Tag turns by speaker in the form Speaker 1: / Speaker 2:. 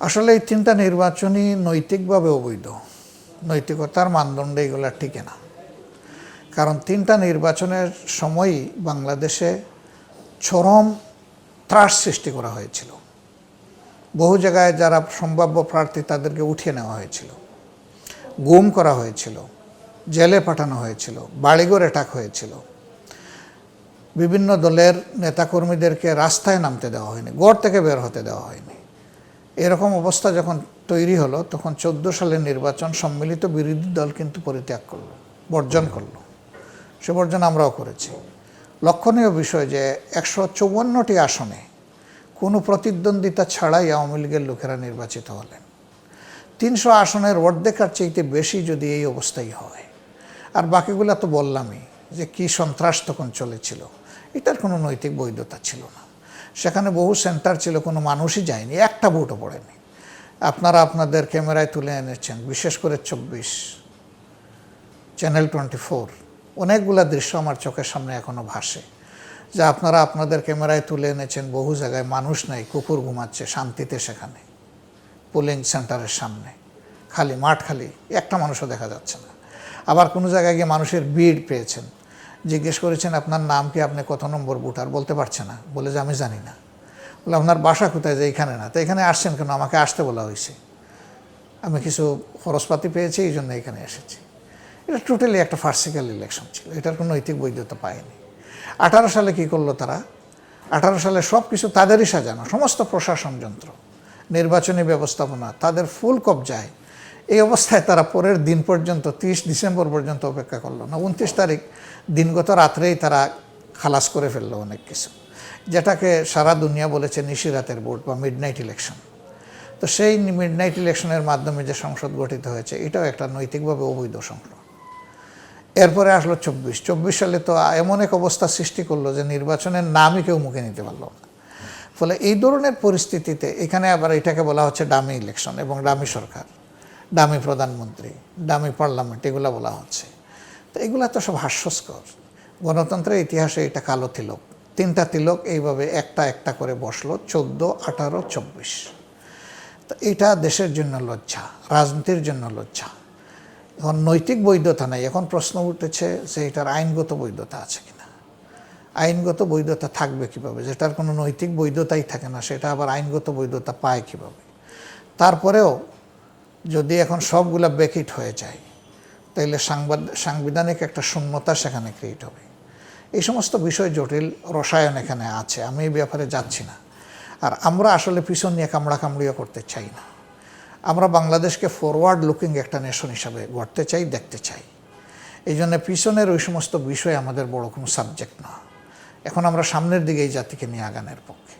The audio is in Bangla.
Speaker 1: আসলে এই তিনটা নির্বাচনই নৈতিকভাবে অবৈধ। নৈতিকতার মানদণ্ডে এগুলো টিকে না। কারণ তিনটা নির্বাচনের সময়ই বাংলাদেশে চরম ত্রাস সৃষ্টি করা হয়েছিল। বহু জায়গায় যারা সম্ভাব্য প্রার্থী তাদেরকে উঠিয়ে নেওয়া হয়েছিল। গুম করা হয়েছিল। জেলে পাঠানো হয়েছিল। বাড়িঘর অ্যাটাক হয়েছিল। বিভিন্ন দলের নেতাকর্মীদেরকে রাস্তায় নামতে দেওয়া হয়নি। গড় থেকে বের হতে দেওয়া হয়নি। এরকম অবস্থা যখন তৈরি হলো, তখন চোদ্দ সালের নির্বাচন সম্মিলিত বিরোধী দল কিন্তু পরিত্যাগ করল, বর্জন করল। সে বর্জন আমরাও করেছি। লক্ষণীয় বিষয় যে একশো চৌয়ান্নটি আসনে কোনো প্রতিদ্বন্দ্বিতা ছাড়াই আওয়ামী লীগের লোকেরা নির্বাচিত হলেন। তিনশো আসনের অর্ধেকার চাইতে বেশি যদি এই অবস্থাই হয়। আর বাকিগুলো তো বললামই যে কি সন্ত্রাস তখন চলেছিল, এটার কোনো নৈতিক বৈধতা ছিল না। সেখানে বহু সেন্টার ছিল, কোনো মানুষই যায়নি, একটা ভোটও পড়েনি। আপনারা আপনাদের ক্যামেরায় তুলে এনেছেন, বিশেষ করে চব্বিশ, চ্যানেল টোয়েন্টি ফোর, অনেকগুলা দৃশ্য আমার চোখের সামনে এখনও ভাসে। যা আপনারা আপনাদের ক্যামেরায় তুলে এনেছেন, বহু জায়গায় মানুষ নাই, কুকুর ঘুমাচ্ছে শান্তিতে সেখানে, পোলিং সেন্টারের সামনে, খালি মাঠ খালি, একটা মানুষও দেখা যাচ্ছে না। আবার কোনো জায়গায় গিয়ে মানুষের ভিড় পেয়েছেন জিজ্ঞেস করেছেন, আপনার নাম কি? আপনি কত নম্বর ভোটার বলতে পারছে না। বলে যে, আমি জানি না। বলে আপনার বাসা কোথায় যে এখানে না? তো এখানে আসছেন কেন? আমাকে আসতে বলা হয়েছে। আমি কিছু খরচপাতি পেয়েছি, এই জন্য এখানে এসেছি। এটা টোটালি একটা ফার্সিক্যাল ইলেকশন ছিল। এটার কোনো নৈতিক বৈধতা পায়নি। আঠারো সালে কি করল তারা? আঠারো সালে সব কিছু তাদেরই সাজানো, সমস্ত প্রশাসন যন্ত্র, নির্বাচনী ব্যবস্থাপনা, তাদের ফুল কবজায় এই অবস্থায় তারা পরের দিন পর্যন্ত, তিরিশ ডিসেম্বর পর্যন্ত অপেক্ষা করল। না, উনত্রিশ তারিখ, দিনগত রাত্রেই তারা খালাস করে ফেলল অনেক কিছু। যেটাকে সারা দুনিয়া বলেছে নিশিরাতের ভোট বা মিডনাইট ইলেকশন তো সেই মিডনাইট ইলেকশনের মাধ্যমে যে সংসদ গঠিত হয়েছে, এটাও একটা নৈতিকভাবে অবৈধ সংসদ এরপরে আসলো চব্বিশ। চব্বিশ সালে তো এমন এক অবস্থা সৃষ্টি করল যে নির্বাচনের নামই কেউ মুখে নিতে পারল না। ফলে এই ধরনের পরিস্থিতিতে এখানে আবার এটাকে বলা হচ্ছে ডামি ইলেকশন এবং ডামি সরকার। ডামি প্রধানমন্ত্রী ডামি পার্লামেন্ট, এগুলো বলা হচ্ছে। তো এগুলো তো সব হাস্যস্কর। গণতন্ত্রের ইতিহাসে এটা কালো তিলক। তিনটা তিলক এইভাবে একটা একটা করে বসল, চোদ্দ, আঠারো, চব্বিশ। তো এটা দেশের জন্য লজ্জা, রাজনীতির জন্য লজ্জা। এখন নৈতিক বৈধতা নাই। এখন প্রশ্ন উঠেছে যে এটার আইনগত বৈধতা আছে কিনা। আইনগত বৈধতা থাকবে কীভাবে? যেটার কোনো নৈতিক বৈধতাই থাকে না, সেটা আবার আইনগত বৈধতা পায় কীভাবে? তারপরেও যদি এখন সবগুলা বেকিট হয়ে যায়, তাইলে সাংবাদ, সাংবিধানিক একটা শূন্যতা সেখানে ক্রিয়েট হবে। এই সমস্ত বিষয় জটিল রসায়ন এখানে আছে, আমি এই ব্যাপারে যাচ্ছি না। আর আমরা আসলে পিছন নিয়ে কামড়া কামড়িও করতে চাই না। আমরা বাংলাদেশকে ফরওয়ার্ড লুকিং একটা নেশন হিসাবে গড়তে চাই, দেখতে চাই। এই জন্য পিছনের ওই সমস্ত বিষয় আমাদের বড় কোনো সাবজেক্ট না। এখন আমরা সামনের দিকে এই জাতিকে নিয়ে আগানের পক্ষে।